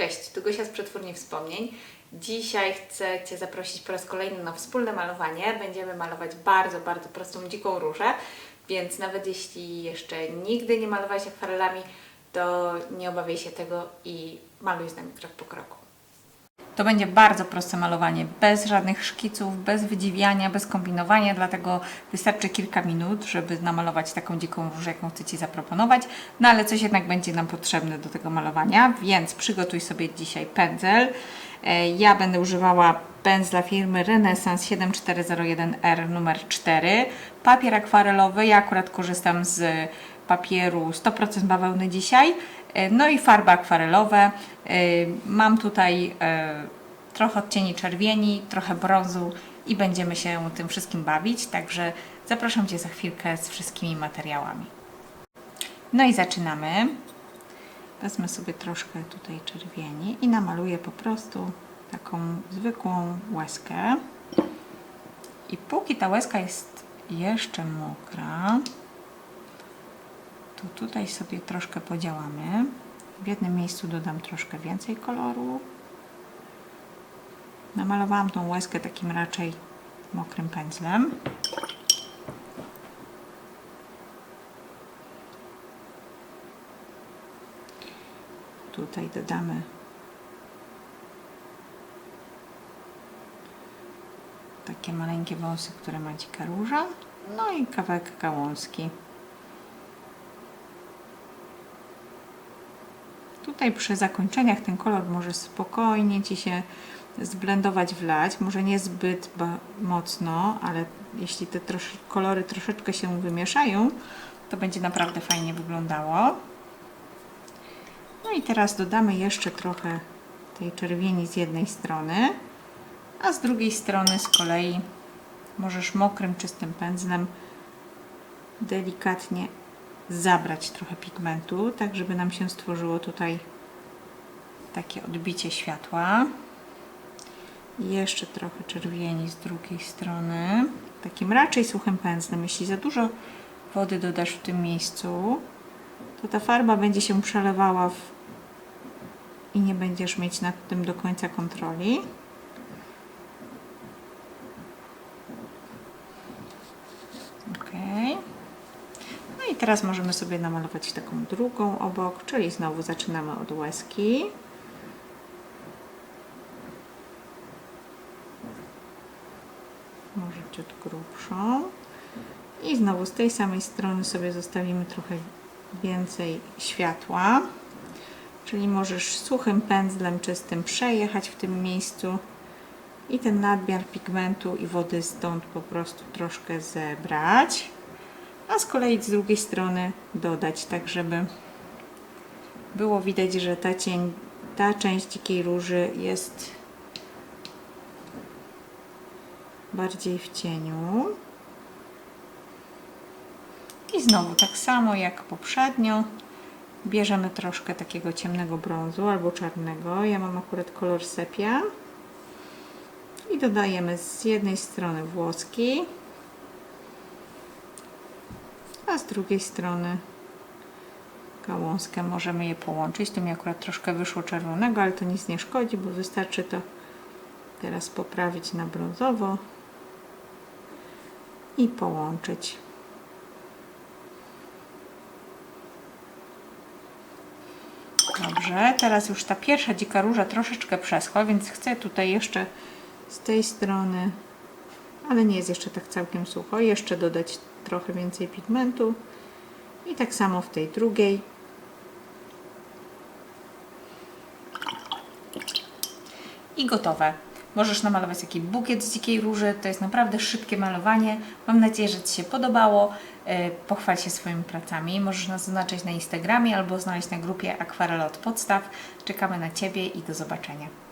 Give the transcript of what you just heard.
Cześć, tu Gosia z Przetwórni Wspomnień. Dzisiaj chcę Cię zaprosić po raz kolejny na wspólne malowanie. Będziemy malować bardzo, bardzo prostą dziką różę, więc nawet jeśli jeszcze nigdy nie malowałeś akwarelami, to nie obawiaj się tego i maluj z nami krok po kroku. To będzie bardzo proste malowanie, bez żadnych szkiców, bez wydziwiania, bez kombinowania, dlatego wystarczy kilka minut, żeby namalować taką dziką różę, jaką chcę Ci zaproponować. No ale coś jednak będzie nam potrzebne do tego malowania, więc przygotuj sobie dzisiaj pędzel. E, Ja będę używała pędzla firmy Renaissance 7401R numer 4. Papier akwarelowy, ja akurat korzystam z papieru 100% bawełny dzisiaj. E, No i farby akwarelowe. E, Mam tutaj trochę odcieni czerwieni, trochę brązu i będziemy się tym wszystkim bawić, także zapraszam Cię za chwilkę z wszystkimi materiałami. No i zaczynamy. Wezmę sobie troszkę tutaj czerwieni i namaluję po prostu taką zwykłą łezkę. I póki ta łezka jest jeszcze mokra, to tutaj sobie troszkę podziałamy. W jednym miejscu dodam troszkę więcej koloru. Namalowałam tą łezkę takim raczej mokrym pędzlem. Tutaj dodamy takie maleńkie wąsy, które ma dzika róża. No i kawałek gałązki. Tutaj przy zakończeniach ten kolor może spokojnie Ci się zblendować, wlać. Może nie zbyt mocno, ale jeśli te trosz- kolory troszeczkę się wymieszają, to będzie naprawdę fajnie wyglądało. No i teraz dodamy jeszcze trochę tej czerwieni z jednej strony, a z drugiej strony z kolei możesz mokrym, czystym pędzlem delikatnie zabrać trochę pigmentu, tak żeby nam się stworzyło tutaj takie odbicie światła. I jeszcze trochę czerwieni z drugiej strony, takim raczej suchym pędzlem. Jeśli za dużo wody dodasz w tym miejscu, to ta farba będzie się przelewała w... i nie będziesz mieć nad tym do końca kontroli. Ok. No i teraz możemy sobie namalować taką drugą obok, czyli znowu zaczynamy od łezki. Może ciut grubszą. I znowu z tej samej strony sobie zostawimy trochę więcej światła. Czyli możesz suchym pędzlem czystym przejechać w tym miejscu i ten nadmiar pigmentu i wody stąd po prostu troszkę zebrać. A z kolei z drugiej strony dodać, tak żeby było widać, że ta, cień, ta część dzikiej róży jest bardziej w cieniu. I znowu tak samo jak poprzednio bierzemy troszkę takiego ciemnego brązu albo czarnego. Ja mam akurat kolor sepia. I dodajemy z jednej strony włoski, a z drugiej strony gałązkę. Możemy je połączyć. Tu mi akurat troszkę wyszło czerwonego, ale to nic nie szkodzi, bo wystarczy to teraz poprawić na brązowo i połączyć. Dobrze, teraz już ta pierwsza dzika róża troszeczkę przeschła, więc chcę tutaj jeszcze z tej strony, ale nie jest jeszcze tak całkiem sucho, jeszcze dodać trochę więcej pigmentu i tak samo w tej drugiej. I gotowe. Możesz namalować taki bukiet z dzikiej róży. To jest naprawdę szybkie malowanie. Mam nadzieję, że Ci się podobało. E, Pochwal się swoimi pracami. Możesz nas zaznaczyć na Instagramie albo znaleźć na grupie Akwarele od podstaw. Czekamy na Ciebie i do zobaczenia.